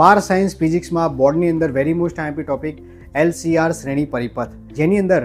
બાર science, ફિઝિક્સમાં બોર્ડની અંદર very most IP topic LCR શ્રેણી પરિપથ. જેની અંદર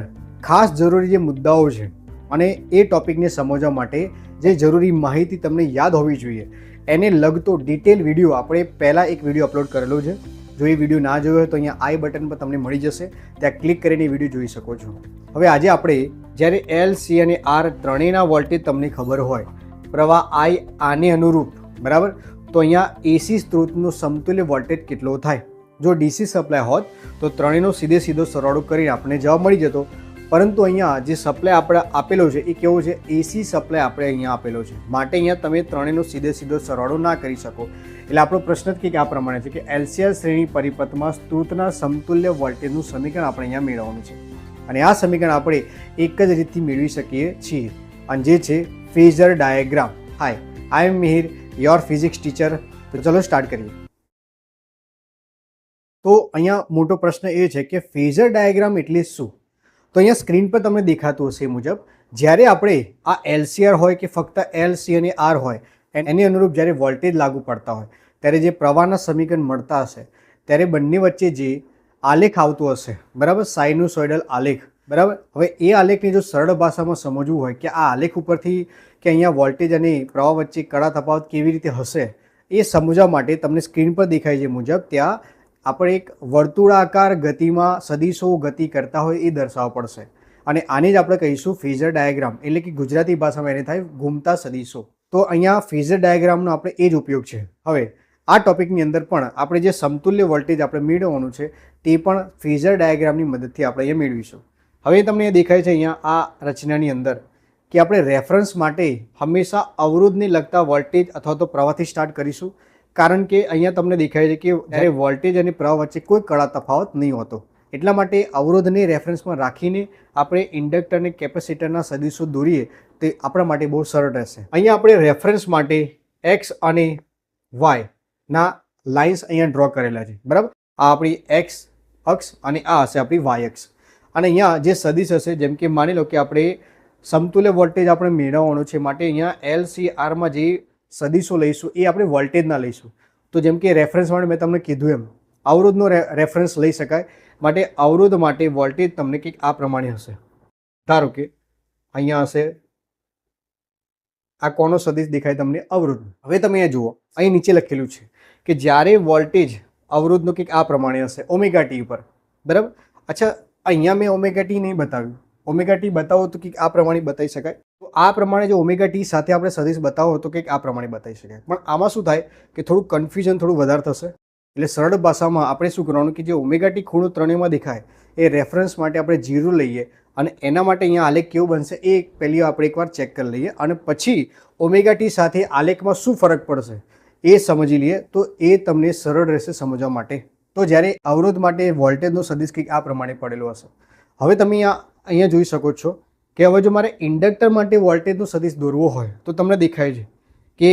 ખાસ જરૂરી જે મુદ્દાઓ છે અને એ ટોપિકને સમજવા માટે જે જરૂરી માહિતી તમને યાદ હોવી જોઈએ, એને લગતો ડિટેલ વીડિયો આપણે પહેલાં એક વીડિયો અપલોડ કરેલો છે. જો એ વીડિયો ના જોયો હોય તો અહીંયા આઈ બટન પર તમને મળી જશે. ત્યાં ક્લિક કરીને વીડિયો જોઈ શકો છો. હવે આજે આપણે જ્યારે એલ સી અને આર ત્રણેયના વોલ્ટેજ તમને ખબર હોય, પ્રવાહ આઈ આને અનુરૂપ, બરાબર? તો અહીંયા એસી સ્ત્રોતનો સમતુલ્ય વોલ્ટેજ કેટલો થાય? જો ડીસી સપ્લાય હોત, તો ત્રણેયનો સીધે સીધો સરવાળો કરીને આપણને જવાબ મળી જતો. પરંતુ અહીંયા જે સપ્લાય આપણે આપેલો છે, એ કેવો છે? એસી સપ્લાય આપણે અહીંયા આપેલો છે. માટે અહીંયા તમે ત્રણેયનો સીધે સીધો સરવાળો ના કરી શકો. એટલે આપણો પ્રશ્ન કંઈક આ પ્રમાણે છે કે એલસીએલ શ્રેણી પરિપથમાં સ્ત્રોતના સમતુલ્ય વોલ્ટેજનું સમીકરણ આપણે અહીંયા મેળવવાનું છે. અને આ સમીકરણ આપણે એક જ રીતથી મેળવી શકીએ છીએ. અને જે છે phasor diagram. Hi I am Mihir your physics teacher તો ચલો સ્ટાર્ટ કરીએ. તો અહીંયા મોટો પ્રશ્ન એ છે કે ફેઝર ડાયાગ્રામ એટલે શું? તો અહીંયા સ્ક્રીન પર તમને દેખાતું હશે મુજબ, જ્યારે આપણે આ એલસીઆર હોય કે ફક્ત એલ સી અને આર હોય એની અનુરૂપ જ્યારે વોલ્ટેજ લાગુ પડતા હોય, ત્યારે જે પ્રવાહના સમીકરણ મળતા હશે, ત્યારે બંને વચ્ચે જે આલેખ આવતો હશે, બરાબર? સાઇનુસોઇડલ આલેખ. બરાબર? હવે એ આલેખને જો સરળ ભાષામાં સમજવું હોય કે આ આલેખ ઉપરથી કે અહીંયા વોલ્ટેજ અને પ્રવાહ વચ્ચે કડા તફાવત કેવી રીતે હશે, એ સમજવા માટે તમને સ્ક્રીન પર દેખાય છે મુજબ ત્યાં આપણે એક વર્તુળાકાર ગતિમાં સદીશો ગતિ કરતા હોય એ દર્શાવવા પડશે. અને આને જ આપણે કહીશું ફેઝર ડાયાગ્રામ. એટલે કે ગુજરાતી ભાષામાં એને થાય ઘૂમતા સદીશો. તો અહીંયા ફેઝર ડાયાગ્રામનો આપણે એ જ ઉપયોગ છે. હવે આ ટોપિકની અંદર પણ આપણે જે સમતુલ્ય વોલ્ટેજ આપણે મેળવવાનું છે, તે પણ ફેઝર ડાયાગ્રામની મદદથી આપણે અહીંયા મેળવીશું. હવે તમને દેખાય છે અહીંયા આ રચનાની અંદર કે આપણે રેફરન્સ માટે હંમેશા અવરોધને લગતા વોલ્ટેજ અથવા તો પ્રવાહથી સ્ટાર્ટ કરીશું. કારણ કે અહીંયા તમને દેખાય છે કે જ્યારે વોલ્ટેજ અને પ્રવાહ વચ્ચે કોઈ કળા તફાવત નહીં હોતો. એટલા માટે અવરોધને રેફરન્સમાં રાખીને આપણે ઇન્ડક્ટર અને કેપેસિટરના સદીશો દોરીએ તે આપણા માટે બહુ સરળ રહેશે. અહીંયા આપણે રેફરન્સ માટે એક્સ અને વાય ના લાઇન્સ અહીંયા ડ્રો કરેલા છે. બરાબર? આ આપણી એક્સ અક્ષ અને આ હશે આપણી વાય અક્ષ. અને અહીંયા જે સદીશ હશે, જેમ કે માની લો કે આપણે સમતુલ્ય વોલ્ટેજ આપણે મેળવવાનો છે, માટે અહીંયા એલ સી આરમાં જે સદીશો લઈશું, એ આપણે વોલ્ટેજના લઈશું. તો જેમ કે રેફરન્સ માટે મેં તમને કીધું એમ, અવરોધનો રેફરન્સ લઈ શકાય. માટે અવરોધ માટે વોલ્ટેજ તમને કંઈક આ પ્રમાણે હશે. ધારો કે અહીંયા હશે, આ કોનો સદીશ દેખાય તમને? અવરોધ હવે તમે અહીંયા જુઓ, અહીં નીચે લખેલું છે કે જ્યારે વોલ્ટેજ અવરોધનો કંઈક આ પ્રમાણે હશે ઓમેગા ટી પર બરાબર? અચ્છા અહીંયા મેં ઓમેગા ટી નહીં બતાવ્યું. ઓમેગા ટી બતાવો તો કંઈક આ પ્રમાણે બતાવી શકાય. તો આ પ્રમાણે જો ઓમેગા ટી સાથે આપણે સદીશ બતાવો તો કંઈક આ પ્રમાણે બતાવી શકાય. પણ આમાં શું થાય કે થોડું કન્ફ્યુઝન થોડું વધારે થશે. એટલે સરળ ભાષામાં આપણે શું કરવાનું કે જે ઓમેગા ટી ખૂણો ત્રણેયમાં દેખાય, એ રેફરન્સ માટે આપણે જીરો લઈએ અને એના માટે અહીંયા આલેખ કેવું બનશે એ પહેલી આપણે એકવાર ચેક કરી લઈએ અને પછી ઓમેગા ટી સાથે આલેખમાં શું ફરક પડશે એ સમજી લઈએ. તો એ તમને સરળ રહેશે સમજવા માટે. તો જ્યારે અવરોધ માટે વોલ્ટેજનો સદિશ કંઈક આ પ્રમાણે પડેલો હશે. હવે તમે અહીંયા અહીંયા જોઈ શકો છો કે હવે જો મારે ઇન્ડક્ટર માટે વોલ્ટેજનો સદિશ દોરવો હોય, તો તમને દેખાય છે કે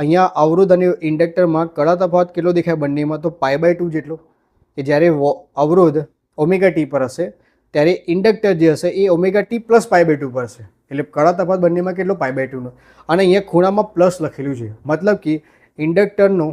અહીંયા અવરોધ અને ઇન્ડક્ટરમાં કડા તફાવત કેટલો દેખાય બંનેમાં? તો પાય બાય ટુ જેટલો. કે જ્યારે અવરોધ ઓમેગા ટી પર હશે, ત્યારે ઇન્ડક્ટર જે હશે એ omega t plus pi by two પર હશે. એટલે કડા તફાવત બંનેમાં કેટલો? પાય બાય ટુનો અને અહીંયા ખૂણામાં પ્લસ લખેલું છે. મતલબ કે ઇન્ડક્ટરનો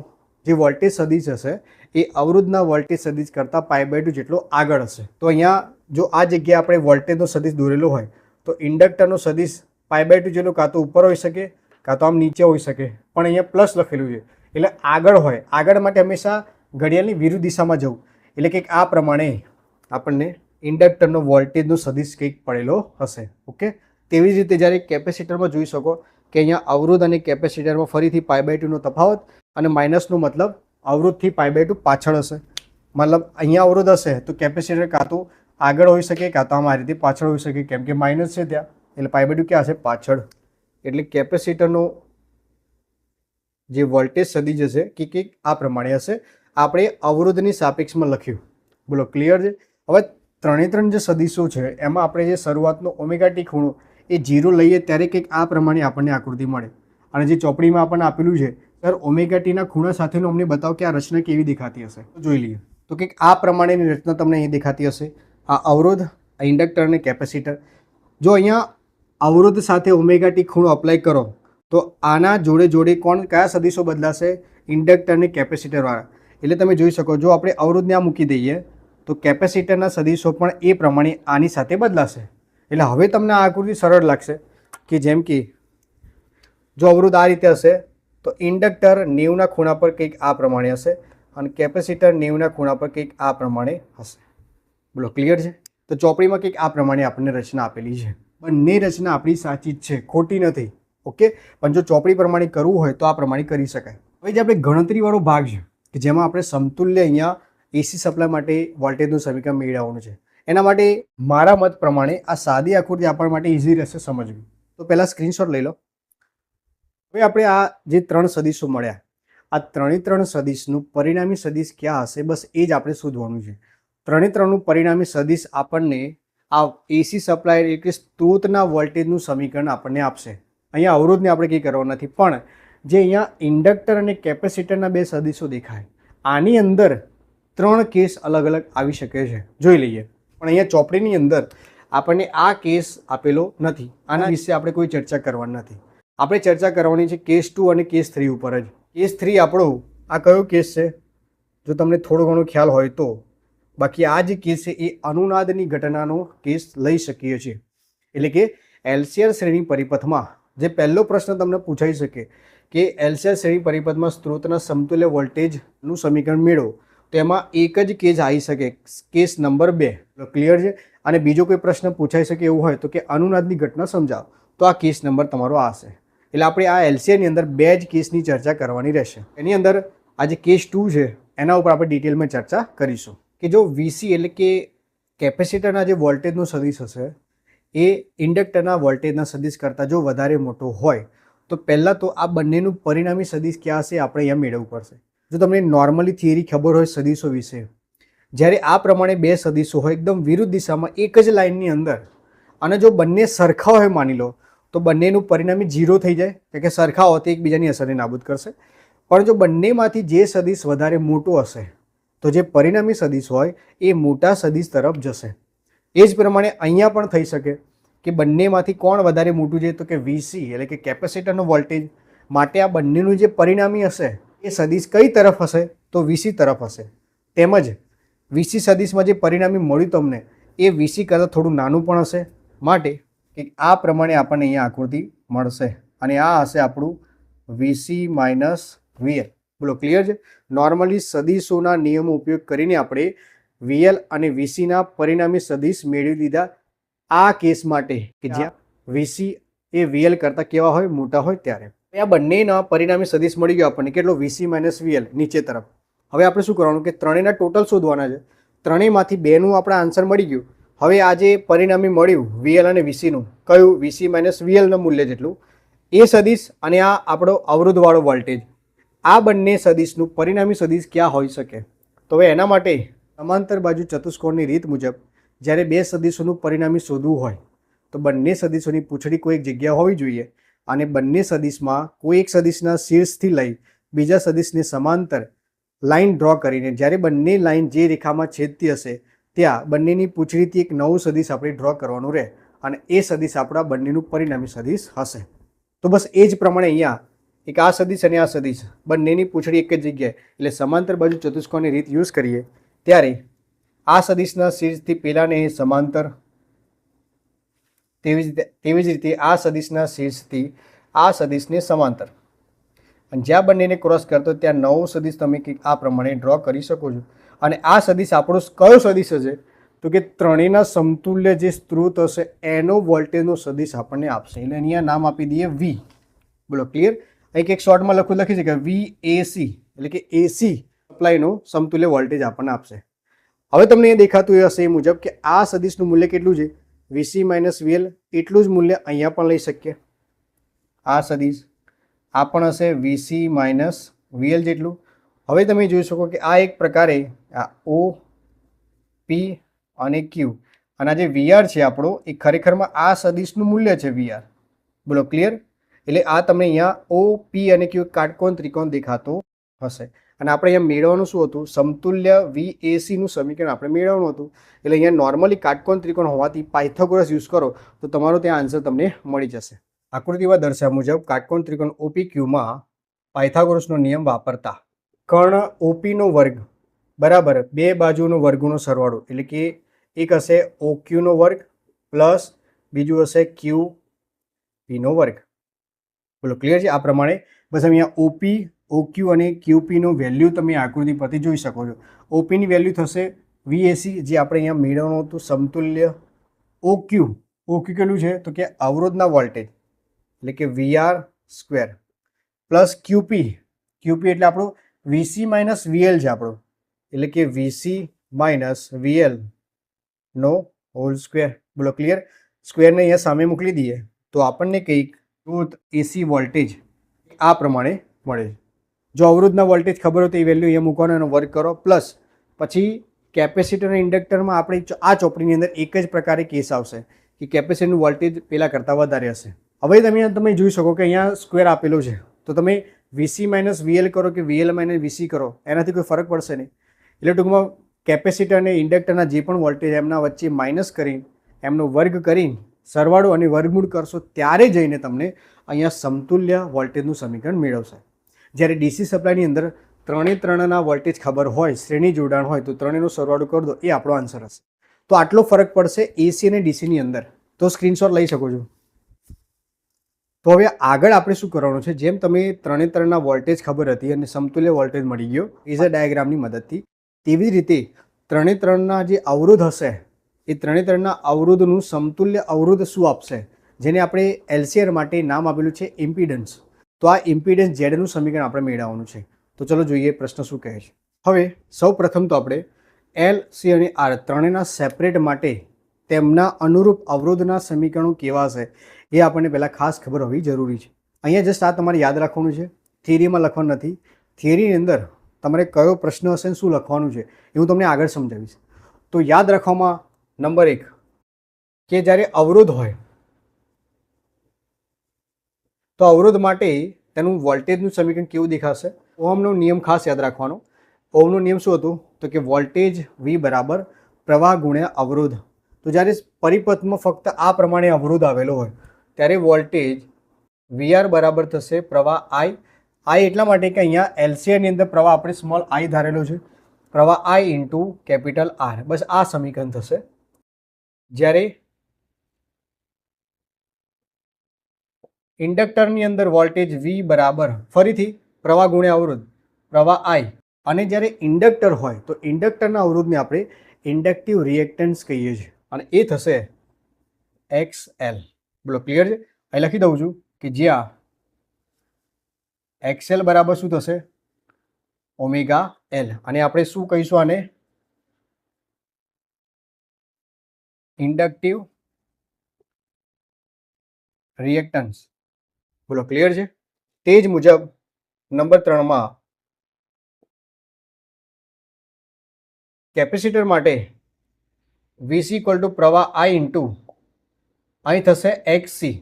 જે વોલ્ટેજ સદીશ હશે એ અવરોધના વોલ્ટેજ સદીશ કરતાં પાઈ બાય ટુ જેટલો આગળ હશે. તો અહીંયા જો આ જગ્યાએ આપણે વોલ્ટેજનો સદીશ દોરેલો હોય, તો ઇન્ડક્ટરનો સદીશ પાઈ બાય ટુ જેટલો કાં તો ઉપર હોઈ શકે, કાં તો આમ નીચે હોઈ શકે. પણ અહીંયા પ્લસ લખેલું છે. એટલે આગળ હોય, આગળ માટે હંમેશા ઘડિયાળની વિરુદ્ધ દિશામાં જવું. એટલે કંઈક આ પ્રમાણે આપણને ઇન્ડક્ટરનો વોલ્ટેજનો સદીશ કંઈક પડેલો હશે. ઓકે? તેવી જ રીતે જ્યારે કેપેસિટરમાં જોઈ શકો કે અહીંયા અવરોધ અને કેપેસિટરમાં ફરીથી પાઈ બાય ટુનો તફાવત અને માઇનસનો મતલબ અવરોધથી પાઈ બાય ટુ પાછળ હશે. મતલબ અહીંયા અવરોધ હશે તો કેપેસિટર કાં તો આગળ હોઈ શકે, કાં તો આમ આ રીતે પાછળ હોઈ શકે, કેમ કે માઇનસ છે ત્યાં. એટલે પાઈ બાય ટુ ક્યાં હશે? પાછળ. એટલે કેપેસિટરનો જે વોલ્ટેજ સદી જશે, કે કંઈક આ પ્રમાણે હશે. આપણે અવરોધની સાપેક્ષમાં લખ્યું. બોલો ક્લિયર છે? હવે ત્રણે ત્રણ જે સદીશો છે, એમાં આપણે જે શરૂઆતનો ઓમેગાટી ખૂણો, એ જીરો લઈએ ત્યારે કંઈક આ પ્રમાણે આપણને આકૃતિ મળે. અને જે ચોપડીમાં આપણને આપેલું છે સર ઓમેગા ટીના ખૂણા સાથેનું અમને બતાવો કે આ રચના કેવી દેખાતી હશે. જોઈ લઈએ. તો કંઈક આ પ્રમાણેની રચના તમને અહીં દેખાતી હશે. આ અવરોધ, આ ઇન્ડક્ટર અને કેપેસિટર. જો અહીંયા અવરોધ સાથે ઓમેગા ટી ખૂણો અપ્લાય કરો, તો આના જોડે જોડે કોણ કયા સદીશો બદલાશે? ઇન્ડક્ટર અને કેપેસિટરવાળા એટલે તમે જોઈ શકો, જો આપણે અવરોધને આ મૂકી દઈએ, તો કેપેસિટરના સદીશો પણ એ પ્રમાણે આની સાથે બદલાશે. એટલે હવે તમને આ આકૃતિ સરળ લાગશે કે જેમ કે જો અવરોધ આ રીતે હશે તો ઇન્ડક્ટર નેવના ખૂણા પર કંઈક આ પ્રમાણે હશે અને કેપેસિટર નેવના ખૂણા પર કંઈક આ પ્રમાણે હશે. બોલો ક્લિયર છે? તો ચોપડીમાં કંઈક આ પ્રમાણે આપણને રચના આપેલી છે. બંને રચના આપણી સાચી જ છે, ખોટી નથી, ઓકે? પણ જો ચોપડી પ્રમાણે કરવું હોય તો આ પ્રમાણે કરી શકાય. હવે જે આપણે ગણતરીવાળો ભાગ છે, કે જેમાં આપણે સમતુલ્ય અહીંયા એસી સપ્લાય માટે વોલ્ટેજનું સમીકરણ મેળવવાનું છે. એના માટે મારા મત પ્રમાણે આ સાદી આકૃતિ આપણા માટે ઇઝી રહેશે સમજવી. તો પહેલાં સ્ક્રીનશોટ લઈ લો. હવે આપણે આ જે ત્રણ સદીશો મળ્યા, આ ત્રણે ત્રણ સદીશનું પરિણામી સદીશ ક્યાં હશે? બસ એ જ આપણે શોધવાનું છે. ત્રણે ત્રણનું પરિણામી સદીશ આપણને આ એસી સપ્લાય એટલે કે સ્ત્રોતના વોલ્ટેજનું સમીકરણ આપણને આપશે. અહીંયા અવરોધને આપણે કંઈ કરવા નથી, પણ જે અહીંયા ઇન્ડક્ટર અને કેપેસિટરના બે સદીશો દેખાય, આની અંદર ત્રણ કેસ અલગ અલગ આવી શકે છે. જોઈ લઈએ. પણ અહીંયા ચોપડીની અંદર આપણને આ કેસ આપેલો નથી. આના વિશે આપણે કોઈ ચર્ચા કરવાની નથી. આપણે ચર્ચા કરવાની છે કેસ ટુ અને કેસ થ્રી ઉપર જ. કેસ થ્રી આપણો, આ કયો કેસ છે? જો તમને થોડો ઘણો ખ્યાલ હોય તો. બાકી આ જે કેસ છે એ અનુનાદની ઘટનાનો કેસ લઈ શકીએ છીએ. એટલે કે એલસીઆર શ્રેણી પરિપથમાં જે પહેલો પ્રશ્ન તમને પૂછાઈ શકે કે એલસીઆર શ્રેણી પરિપથમાં સ્ત્રોતના સમતુલ્ય વોલ્ટેજનું સમીકરણ મેળવો. તો એમાં એક જ કેસ આવી શકે. કેસ નંબર બે. ક્લિયર છે? અને બીજો કોઈ પ્રશ્ન પૂછાઈ શકે એવું હોય તો કે અનુનાદની ઘટના સમજાવો. તો આ કેસ નંબર તમારો આ હશે એટલે આપણે આ એલસીએની અંદર બે જ કેસની ચર્ચા કરવાની રહેશે. એની અંદર આ જે કેસ ટુ છે, એના ઉપર આપણે ડિટેલમાં ચર્ચા કરીશું. કે જો વીસી એટલે કે કેપેસિટરના જે વોલ્ટેજનો સદીશ હશે, એ ઇન્ડક્ટરના વોલ્ટેજના સદીશ કરતાં જો વધારે મોટો હોય, તો પહેલાં તો આ બંનેનું પરિણામી સદીશ ક્યાં હશે, આપણે અહીંયા મેળવવું પડશે. જો તમને નોર્મલી થિયરી ખબર હોય સદીશો વિશે, જ્યારે આ પ્રમાણે બે સદીશો હોય, એકદમ વિરુદ્ધ દિશામાં એક જ લાઇનની અંદર, અને જો બંને સરખા હોય માની લો તો બંનેનું પરિણામી ઝીરો થઈ જાય કારણ કે સરખા હોતી એકબીજાની અસરને નાબૂદ કરશે. પણ જો બંનેમાંથી જે સદીશ વધારે મોટો હશે, તો જે પરિણામી સદીશ હોય, એ મોટા સદીશ તરફ જશે. એ જ પ્રમાણે અહીંયા પણ થઈ શકે કે બંનેમાંથી કોણ વધારે મોટું છે, તો કે વીસી એટલે કે કેપેસિટરનો વોલ્ટેજ. માટે આ બંનેનું જે પરિણામી હશે, એ સદીશ કઈ તરફ હશે, તો વીસી તરફ હશે. તેમજ વીસી સદીશમાં જે પરિણામી મળ્યું તમને, એ વીસી કરતાં થોડું નાનું પણ હશે. માટે કે આ પ્રમાણે આપણને અહીંયા આકૃતિ મળશે. અને આ હશે આપણું વીસી માઇનસ વીએલ બોલો ક્લિયર છે? નોર્મલી સદીશોના નિયમો ઉપયોગ કરીને આપણે વીએલ અને વીસીના પરિણામી સદીશ મેળવી લીધા આ કેસ માટે કે જ્યાં વીસી એ વીએલ કરતાં કેવા હોય? મોટા હોય ત્યારે. આ બંનેના પરિણામી સદીશ મળી ગયો આપણને. કેટલો? વીસી માઇનસ વીએલ નીચે તરફ. હવે આપણે શું કરવાનું? કે ત્રણેયના ટોટલ શોધવાના છે. ત્રણેયમાંથી બેનું આપણા આન્સર મળી ગયું. હવે આજે પરિણામી મળ્યું વીએલ અને વીસીનું. કયું? વીસી માઇનસ વીએલનું મૂલ્ય જેટલું. એ સદીશ અને આ આપણો અવરોધવાળો વોલ્ટેજ. આ બંને સદીશનું પરિણામી સદીશ ક્યાં હોઈ શકે? તો હવે એના માટે સમાંતર બાજુ ચતુષ્કોણની રીત મુજબ જ્યારે બે સદીશોનું પરિણામી શોધવું હોય, તો બંને સદીશોની પૂંછડી કોઈ એક જગ્યા હોવી જોઈએ અને બંને સદીશમાં કોઈ એક સદીશના શીર્ષથી લઈ બીજા સદીશને સમાંતર લાઈન ડ્રો કરીને જ્યારે બંને લાઇન જે રેખામાં છેદતી હશે ત્યાં બંનેની પૂંછડીથી એક નવું સદીશ આપણે ડ્રો કરવાનું રહે અને એ સદીશ આપણા બંનેનું પરિણામી સદીશ હશે. તો બસ એ જ પ્રમાણે અહીંયા એક આ સદીશ અને આ સદીશ બંનેની પૂંછડી એક જ જગ્યાએ, એટલે સમાંતર બાજુ ચતુષ્કોણની રીત યુઝ કરીએ, ત્યારે આ સદીશના શીર્ષથી પેલાને સમાંતર, તેવી જ રીતે, તેવી જ રીતે આ સદીશના શીર્ષથી આ સદીશને સમાંતર. અને જ્યાં બંનેને ક્રોસ કરતો ત્યાં નવો સદીશ તમે કંઈક આ પ્રમાણે ડ્રો કરી શકો છો. અને આ સદીશ આપણો કયો સદીશ હશે? તો કે ત્રણેયના સમતુલ્ય જે સ્ત્રોત હશે, એનો વોલ્ટેજનો સદીશ આપણને આપશે. એટલે અહીંયા નામ આપી દઈએ વી બોલો ક્લિયર એક એક શોર્ટમાં લખું, લખી છે કે વી એસી એટલે કે એસી સપ્લાયનો સમતુલ્ય વોલ્ટેજ આપણને આપશે. હવે તમને એ દેખાતું એ હશે એ મુજબ કે આ સદીશનું મૂલ્ય કેટલું છે? વીસી માઇનસ વીએલ એટલું જ મૂલ્ય અહીંયા પણ લઈ શકીએ. આ સદીશ, આ પણ હશે વીસી માઇનસ વીએલ જેટલું. હવે તમે જોઈ શકો કે આ એક પ્રકારે આ ઓ, પી અને ક્યુ. અને આ જે વીઆર છે આપણો, એ ખરેખરમાં આ સદીશનું મૂલ્ય છે વીઆર બોલો, ક્લિયર? એટલે આ તમને અહીંયા ઓ, પી અને ક્યુ કાટકોણ ત્રિકોણ દેખાતો હશે. અને આપણે અહીંયા મેળવવાનું શું હતું? સમતુલ્ય વી એસીનું સમીકરણ આપણે મેળવવાનું હતું. એટલે અહીંયા નોર્મલી કાટકોણ ત્રિકોણ હોવાથી પાયથાગોરસ યુઝ કરો, તો તમારો ત્યાં આન્સર તમને મળી જશે. આકૃતિમાં દર્શાવ્યા મુજબ કાટકોણ ત્રિકોણ ઓપી ક્યુમાં પાયથાગોરસનો નિયમ વાપરતા. કર્ણ ઓપીનો વર્ગ બરાબર, બે બાજુનો વર્ગનો સરવાળો. એટલે કે એક હશે ઓક્યુનો વર્ગ પ્લસ બીજું હશે ક્યુ પીનો વર્ગ. બોલો ક્લિયર છે? આ પ્રમાણે બસ અહીંયા ઓપી ઓક્યુ અને ક્યુપીનો વેલ્યુ તમે આકૃતિ પરથી જોઈ શકો છો. ઓપીની વેલ્યુ થશે વીએસી જે આપણે અહીંયા મેળવવાનું હતું સમતુલ્ય ઓક્યુ ઓક્યુ કેટલું છે? તો કે અવરોધના વોલ્ટેજ. એટલે કે વીઆર સ્ક્વેર પ્લસ ક્યુપી ક્યુપી એટલે આપણું વીસી માઇનસ વીએલ છે આપણું. એટલે કે વીસી માઇનસ વીએલ નો હોલ સ્ક્વેર બોલો ક્લિયર સ્ક્વેરને અહીંયા સામે મોકલી દઈએ, તો આપણને કંઈક રોધ એસી વોલ્ટેજ આ પ્રમાણે મળે. જો અવરોધના વોલ્ટેજ ખબર હોય તો એ વેલ્યુ અહીંયા મૂકવાનો, એનો વર્ક કરો. પ્લસ પછી કેપેસિટર અને ઇન્ડક્ટરમાં આપણે આ ચોપડીની અંદર એક જ પ્રકારે કેસ આવશે, કે કેપેસિટરનું વોલ્ટેજ પહેલાં કરતાં વધારે હશે. હવે તમે તમે જોઈ શકો કે અહીંયા સ્ક્વેર આપેલો છે. તો તમે વીસી માઇનસ વીએલ કરો કે વીએલ માઇનસ વીસી કરો, એનાથી કોઈ ફરક પડશે નહીં. એટલે ટૂંકમાં કેપેસિટર અને ઇન્ડક્ટરના જે પણ વોલ્ટેજ એમના વચ્ચે માઇનસ કરીને એમનો વર્ગ કરીને સરવાળો અને વર્ગમૂળ કરશો ત્યારે જઈને તમને અહીંયા સમતુલ્ય વોલ્ટેજનું સમીકરણ મેળવશે. જ્યારે ડીસી સપ્લાયની અંદર ત્રણે ત્રણના વોલ્ટેજ ખબર હોય, શ્રેણી જોડાણ હોય, તો ત્રણેયનો સરવાળો કરી દો, એ આપણો આન્સર હશે. તો આટલો ફરક પડશે એસી અને ડીસીની અંદર. તો સ્ક્રીનશોટ લઈ શકો છો. તો હવે આગળ આપણે શું કરવાનું છે? જેમ તમે ત્રણે ત્રણના વોલ્ટેજ ખબર હતી અને સમતુલ્ય વોલ્ટેજ મળી ગયો ફેઝર ડાયાગ્રામની મદદથી તેવી જ રીતે ત્રણે ત્રણના જે અવરોધ હશે, એ ત્રણે ત્રણના અવરોધનું સમતુલ્ય અવરોધ શું આપશે? જેને આપણે એલસીઆર માટે નામ આપેલું છે ઇમ્પિડન્સ. તો આ ઇમ્પિડન્સ ઝેડનું સમીકરણ આપણે મેળવવાનું છે. તો ચલો જોઈએ પ્રશ્ન શું કહે છે. હવે સૌ તો આપણે એલ સી અને આર ત્રણેયના સેપરેટ માટે તેમના અનુરૂપ અવરોધના સમીકરણો કેવા હશે, એ આપણને પહેલાં ખાસ ખબર હોવી જરૂરી છે. અહીંયા જસ્ટ આ તમારે યાદ રાખવાનું છે. થિયરીમાં લખવાનું નથી. થિયરીની અંદર તમારે કયો પ્રશ્ન હશે ને શું લખવાનું છે એ હું તમને આગળ સમજાવીશ. તો યાદ રાખવામાં નંબર એક, કે જ્યારે અવરોધ હોય, તો અવરોધ માટે તેનું વોલ્ટેજનું સમીકરણ કેવું દેખાશે? ઓહમનો નિયમ ખાસ યાદ રાખવાનો. ઓહમનો નિયમ શું હતું? તો કે વોલ્ટેજ વી બરાબર પ્રવાહ ગુણ્યા અવરોધ. તો જ્યારે પરિપથમાં ફક્ત આ પ્રમાણે અવરોધ આવેલો હોય, ત્યારે વોલ્ટેજ વીઆર બરાબર થશે પ્રવાહ આઈ આઈ એટલા માટે કે અહીંયા એલસીઆરની અંદર પ્રવાહ આપણે સ્મોલ આઈ ધારેલો છે. પ્રવાહ આઈ ઇન્ટુ કેપિટલ આર બસ આ સમીકરણ થશે. જ્યારે ઇન્ડક્ટરની અંદર વોલ્ટેજ વી બરાબર ફરીથી પ્રવાહ ગુણ્યા અવરોધ, પ્રવાહ આઈ અને જ્યારે ઇન્ડક્ટર હોય, તો ઇન્ડક્ટરના અવરોધને આપણે ઇન્ડક્ટિવ રિએક્ટન્સ કહીએ છીએ. અને એ થશે એક્સ એલ બોલો ક્લિયર છે? અહીં લખી દઉં છું કે જ્યાં એક્સએલ બરાબર શું થશે? ઓમેગા એલ અને આપણે શું કહીશું આને? ઇન્ડક્ટિવ રિએક્ટન્સ બોલો ક્લિયર છે? તે જ મુજબ નંબર ત્રણમાં કેપેસિટર માટે વીસી ઇક્વલ ટુ પ્રવાહ આઈ ઇન્ટુ અહીં થશે એક્સ સી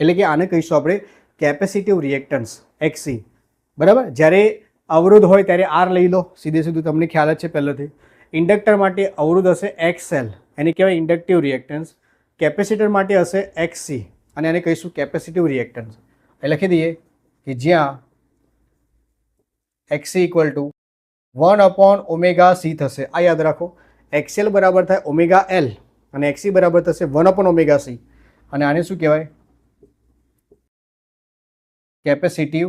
એટલે કે આને કહીશું આપણે કેપેસિટિવ રિએક્ટન્સ એક્સસી બરાબર? જ્યારે અવરોધ હોય ત્યારે આર લઈ લો. સીધે સીધું તમને ખ્યાલ જ છે પહેલેથી. ઇન્ડક્ટર માટે અવરોધ હશે એક્સએલ એને કહેવાય ઇન્ડક્ટિવ રિએક્ટન્સ. કેપેસિટર માટે હશે એક્સસી અને એને કહીશું કેપેસિટિવ રિએક્ટન્સ. એ લખી દઈએ કે જ્યાં XC equal to one upon omega C થશે. આ યાદ રાખો. એક્સએલ બરાબર થાય ઓમેગા એલ અને એક્સી બરાબર થશે વન અપોન ઓમેગા સી અને આને શું કહેવાય? Capacitive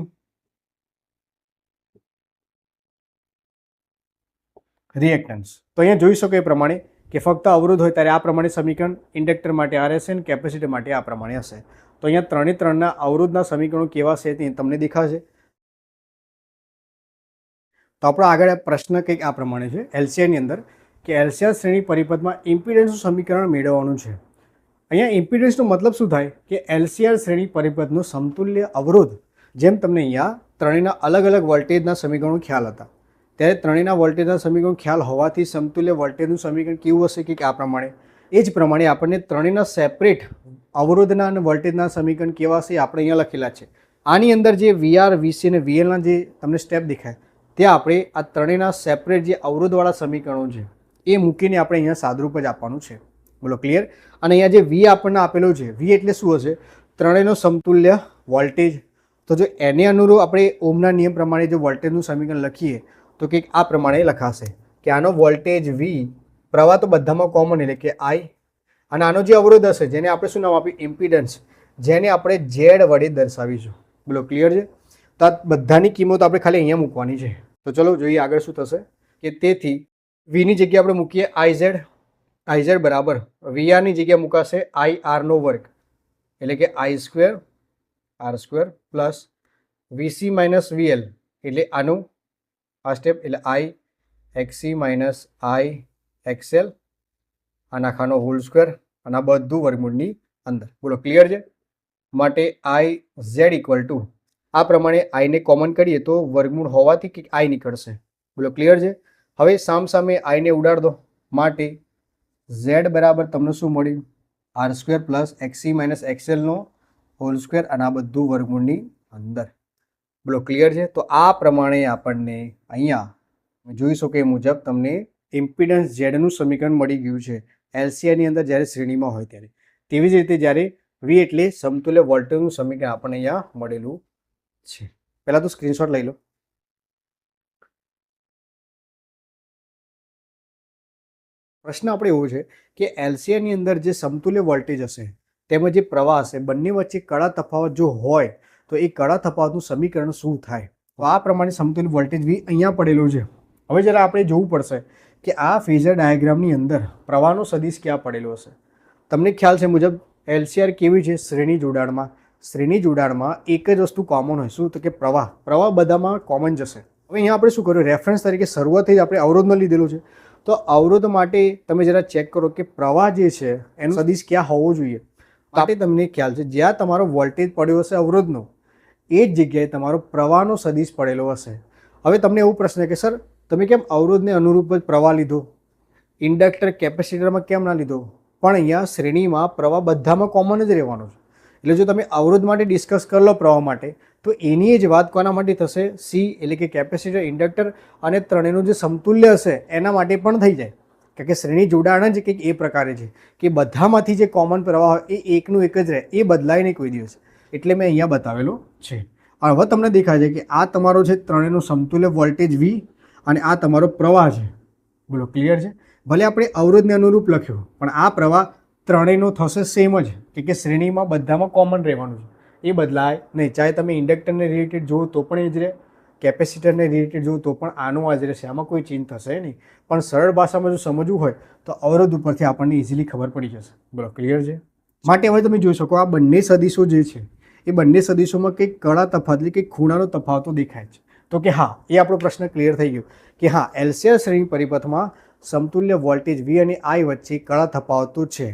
reactance. તો અહીંયા જોઈ શકો એ પ્રમાણે કે ફક્ત અવરોધ હોય ત્યારે આ પ્રમાણે સમીકરણ ઇન્ડક્ટર માટે આ રહેશે અને કેપેસિટર માટે આ પ્રમાણે હશે. તો અહીંયા ત્રણે ત્રણના અવરોધના સમીકરણો કેવા છે તે તમને દેખાશે. તો આપણો આગળ પ્રશ્ન કંઈક આ પ્રમાણે છે. એલસીઆઈની અંદર કે એલસીઆર શ્રેણી પરિપથમાં ઇમ્પિડન્સનું સમીકરણ મેળવવાનું છે. અહીંયા ઇમ્પિડન્સનો મતલબ શું થાય? કે એલસીઆર શ્રેણી પરિપથનો સમતુલ્ય અવરોધ, જેમ તમને અહીંયા ત્રણેયના અલગ અલગ વોલ્ટેજના સમીકરણો ખ્યાલ હતા. ત્યારે ત્રણેયના વોલ્ટેજના સમીકરણ ખ્યાલ હોવાથી સમતુલ્ય વોલ્ટેજનું સમીકરણ કેવું હશે કે આ પ્રમાણે? એ જ પ્રમાણે આપણને ત્રણેયના સેપરેટ અવરોધના અને વોલ્ટેજના સમીકરણ કેવા છે આપણે અહીંયા લખેલા છે. આની અંદર જે વીઆર વીસી અને વીએલના જે તમને સ્ટેપ દેખાય, તે આપણે આ ત્રણેયના સેપરેટ જે અવરોધવાળા સમીકરણો છે, એ મૂકીને આપણે અહીંયા સાદરૂપ જ આપવાનું છે. બોલો ક્લિયર અને અહીંયા જે વી આપણને આપેલો છે વી એટલે શું હશે? ત્રણેયનો સમતુલ્ય વોલ્ટેજ. તો જો એને અનુરૂપ આપણે ઓમના નિયમ પ્રમાણે જો વોલ્ટેજનું સમીકરણ લખીએ, તો કંઈક આ પ્રમાણે લખાશે કે આનો વોલ્ટેજ વી પ્રવાહ તો બધામાં કોમન એટલે કે આઈ અને આનો જે અવરોધ હશે, જેને આપણે શું નામ આપ્યું? ઇમ્પિડન્સ જેને આપણે ઝેડ વડે દર્શાવીશું. બોલો ક્લિયર છે? તો બધાની કિંમત આપણે ખાલી અહીંયા મૂકવાની છે. તો ચલો, જોઈએ આગળ શું થશે કે તેથી વીની જગ્યાએ આપણે મૂકીએ આઈ ઝેડ આઈ ઝેડ બરાબર. વીઆરની જગ્યા મુકાશે આઈ આરનો વર્ગ. એટલે કે I square, R square plus VC minus VL એટલે આનું આ સ્ટેપ, એટલે આઈ એક્સી માઇનસ આઈ એક્સએલ આના ખાનો હોલ સ્ક્વેર અને આ બધું વર્ગમૂળની અંદર. બોલો, ક્લિયર છે? માટે આઈ ઝેડ ઇક્વલ ટુ. આ પ્રમાણે આઈને કોમન કરીએ તો વર્ગમૂળ હોવાથી કંઈક આઈ નીકળશે. બોલો, ક્લિયર છે? હવે સામ સામે આઈને ઉડાડ દો. માટે ઝેડ બરાબર તમને શું મળ્યું? R square plus XC minus એક્સએલનો whole square અને આ બધું વર્ગમૂળની અંદર. બોલો, ક્લિયર છે? તો આ પ્રમાણે આપણને અહીંયા જોઈ શકો એ મુજબ તમને ઇમ્પિડન્સ ઝેડનું સમીકરણ મળી ગયું છે. એલસીઆઈની અંદર જ્યારે શ્રેણીમાં હોય ત્યારે. તેવી જ રીતે જ્યારે વી એટલે સમતુલ્ય વોલ્ટેજનું સમીકરણ આપણને અહીંયા મળેલું છે. પહેલાં તો સ્ક્રીનશોટ લઈ લો. પ્રશ્ન આપણે એવો છે કે એલસીઆરની અંદર જે સમતુલ્ય વોલ્ટેજ હશે, તેમજ જે પ્રવાહ હશે, બંને વચ્ચે કળા તફાવત જો હોય, તો એ કળા તફાવતનું સમીકરણ શું થાય? તો આ પ્રમાણે સમતુલ્ય વોલ્ટેજ વી અહીંયા પડેલું છે. હવે જરા આપણે જોવું પડશે કે આ ફેઝર ડાયાગ્રામની અંદર પ્રવાહનો સદીશ ક્યાં પડેલો હશે? તમને ખ્યાલ છે મુજબ એલસીઆર કેવી છે? શ્રેણી જોડાણમાં. શ્રેણી જોડાણમાં એક જ વસ્તુ કોમન હોય. શું? તો કે પ્રવાહ. પ્રવાહ બધામાં કોમન જશે હવે અહીંયા આપણે શું કર્યું? રેફરન્સ તરીકે શરૂઆતથી જ આપણે અવરોધનો લીધેલો છે. તો અવરોધ માટે તમે જરા ચેક કરો કે પ્રવાહ જે છે એનો સદીશ ક્યાં હોવો જોઈએ? માટે તમને ખ્યાલ છે જ્યાં તમારો વોલ્ટેજ પડ્યો હશે અવરોધનો એ જ જગ્યાએ તમારો પ્રવાહનો સદીશ પડેલો હશે. હવે તમને એવું પ્રશ્ન કે સર તમે કેમ અવરોધને અનુરૂપ જ પ્રવાહ લીધો? ઇન્ડક્ટર કેપેસિટરમાં કેમ ના લીધો? પણ અહીંયા શ્રેણીમાં પ્રવાહ બધામાં કોમન જ રહેવાનો છે. એટલે જો તમે અવરોધ માટે ડિસ્કસ કરી લો પ્રવાહ માટે તો એની જ વાત કોના માટે થશે? સી એટલે કે કેપેસિટર, ઇન્ડક્ટર અને ત્રણેયનું જે સમતુલ્ય હશે, એના માટે પણ થઈ જાય. કારણ કે શ્રેણી જોડાણ જ કંઈક એ પ્રકારે છે કે બધામાંથી જે કોમન પ્રવાહ એ એકનું એક જ રહે, એ બદલાય નહીં કોઈ દિવસ. એટલે મેં અહીંયા બતાવેલો છે. હવે તમને દેખાય છે કે આ તમારો છે ત્રણેયનું સમતુલ્ય વોલ્ટેજ વી અને આ તમારો પ્રવાહ છે. બોલો ક્લિયર છે? ભલે આપણે અવરોધને અનુરૂપ લખ્યું, પણ આ પ્રવાહ ત્રણેયનો થશે સેમ જ. કે શ્રેણીમાં બધામાં કોમન રહેવાનું છે. એ બદલાય નહીં. ચાહે તમે ઇન્ડક્ટરને રિલેટેડ જુઓ તો પણ એ જ રહે, કેપેસિટરને રિલેટેડ જુઓ તો પણ આનું આ જ રહેશે. આમાં કોઈ ચેન્જ થશે નહીં. પણ સરળ ભાષામાં જો સમજવું હોય તો અવરોધ ઉપરથી આપણને ઇઝીલી ખબર પડી જશે. બોલો ક્લિયર છે? માટે હવે તમે જોઈ શકો આ બંને સદીશો જે છે, એ બંને સદીશોમાં કંઈક કળા તફાવત કંઈક ખૂણાનો તફાવતો દેખાય છે તો કે હા, એ આપણો પ્રશ્ન ક્લિયર થઈ ગયો. કે હા એલસીએલ શ્રેણી પરિપથમાં સમતુલ્ય વોલ્ટેજ વી અને આઈ વચ્ચે કળા તફાવતો છે.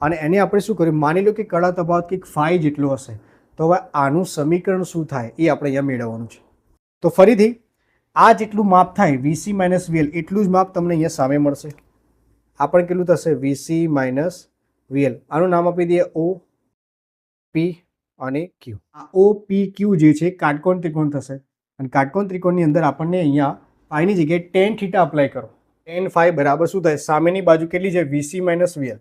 અને એને આપણે શું કર્યું? માની લો કે કળા તફાવત કંઈક ફાઈ જેટલો હશે. તો હવે આનું સમીકરણ શું થાય એ આપણે અહીંયા મેળવવાનું છે. તો ફરીથી, આ જેટલું માપ થાય વીસી માઇનસ વીએલ એટલું જ માપ તમને અહીંયા સામે મળશે. આ પણ કેટલું થશે? વીસી માઇનસ વીએલ આનું નામ આપી દઈએ ઓ પી અને ક્યુ આ ઓ પી ક્યુ જે છે, કાટકોણ ત્રિકોણ થશે. અને કાટકોણ ત્રિકોણની અંદર આપણને અહીંયા પાઈની જગ્યાએ ટેન થીટા અપ્લાય કરો. ટેન ફાઈવ બરાબર શું થાય? સામેની બાજુ કેટલી છે? VC minus VL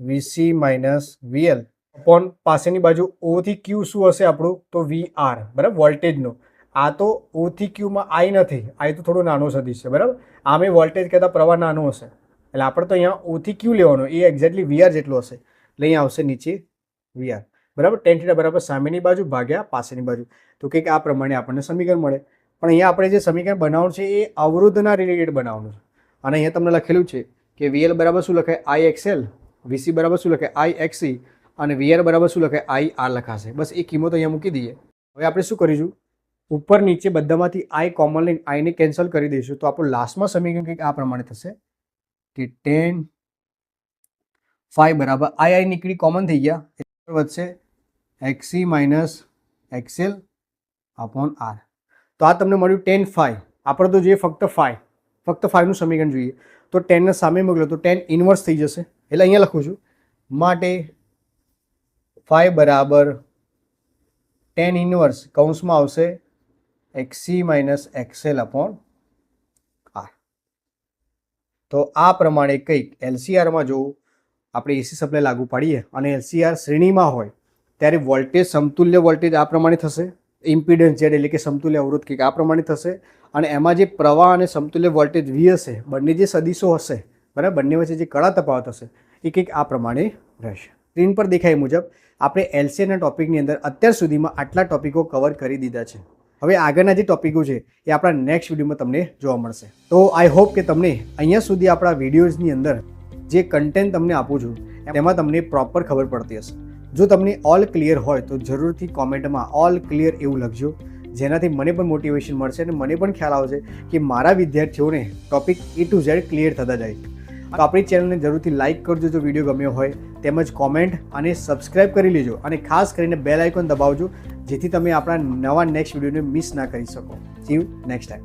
VC minus VL upon પાસેની બાજુ ઓથી ક્યુ શું હશે આપણું? તો વી આર બરાબર? વોલ્ટેજનો. આ તો ઓથી ક્યુમાં આઈ નથી. આઈ તો થોડો નાનો સદીશ છે, બરાબર? આમે વોલ્ટેજ કહેતા પ્રવાહ નાનો હશે. એટલે આપણે તો અહીંયા ઓથી ક્યુ લેવાનો. એ એક્ઝેક્ટલી વીઆર જેટલો હશે. એટલે અહીંયા આવશે નીચે વીઆર બરાબર? ટેન બરાબર સામેની બાજુ ભાગ્યા પાસેની બાજુ. તો કંઈક આ પ્રમાણે આપણને સમીકરણ મળે. પણ અહીંયા આપણે જે સમીકરણ બનાવવાનું છે, એ અવરોધના રિલેટેડ બનાવવાનું છે. અને અહીંયા તમને લખેલું છે કે વીએલ બરાબર શું લખાય? આઈ એક્સએલ વીસી બરાબર શું લખાય? આઈ એક્સી અને વીઆર બરાબર શું લખાય આઈ આર લખાશે. બસ એ કિંમત અહીંયા મૂકી દઈએ. હવે આપણે શું કરીશું? ઉપર નીચે બધામાંથી આઈ કોમન લઈને આઈને કેન્સલ કરી દઈશું. તો આપણું લાસ્ટમાં સમીકરણ કંઈક આ પ્રમાણે થશે. કે ટેન ફાઈવ બરાબર. આઈ આઈ નીકળી કોમન થઈ ગયા. વધશે XC minus XL upon R તો આ તમને મળ્યું ટેન ફાઈવ આપણે તો જોઈએ ફક્ત ફાઈવ ફક્ત ફાઈવનું સમીકરણ જોઈએ. તો ટેનને સામે મોકલો. તો ટેન ઇન્વર્સ થઈ જશે. એટલે અહીંયા લખું છું. માટે ફાઈવ બરાબર ટેન ઇન્વર્સ કૌંસમાં આવશે XC minus XL upon R. તો આ પ્રમાણે કંઈક એલસીઆરમાં જો આપણે એસી સપ્લાય લાગુ પાડીએ અને એલસીઆર શ્રેણીમાં હોય, ત્યારે વોલ્ટેજ સમતુલ્ય વોલ્ટેજ આ પ્રમાણે થશે. ઇમ્પિડન્સ જેડ એટલે કે સમતુલ્ય અવરોધ કંઈક આ પ્રમાણે થશે. અને એમાં જે પ્રવાહ અને સમતુલ્ય વોલ્ટેજ વી હશે, બંને જે સદીશો હશે, બરાબર? બંને વચ્ચે જે કળા તફાવત હશે, એ કંઈક આ પ્રમાણે રહેશે. સ્ક્રીન પર દેખાય મુજબ, આપણે એલસીએના ટોપિકની અંદર અત્યાર સુધીમાં આટલા ટોપિકો કવર કરી દીધા છે. હવે આગળના જે ટોપિકો છે, એ આપણા નેક્સ્ટ વિડીયોમાં તમને જોવા મળશે. તો આઈ હોપ કે તમને અહીંયા સુધી આપણા વિડીયોઝની અંદર જે કન્ટેન્ટ તમને આપું છું તેમાં તમને પ્રોપર ખબર પડતી હશે. જો તમને ઓલ ક્લિયર હોય, તો જરૂરથી કોમેન્ટમાં ઓલ ક્લિયર એવું લખજો. જેનાથી મને પણ મોટિવેશન મળશે અને મને પણ ખ્યાલ આવશે કે મારા વિદ્યાર્થીઓને topic A to Z clear થતા જાય. તો આપણી ચેનલને જરૂરથી લાઇક કરજો જો વીડિયો ગમ્યો હોય, તેમજ કોમેન્ટ અને સબસ્ક્રાઇબ કરી લેજો અને ખાસ કરીને બેલ આઇકોન દબાવજો, જેથી તમે આપણા નવા નેક્સ્ટ વિડીયોને મિસ ના કરી શકો. C you next time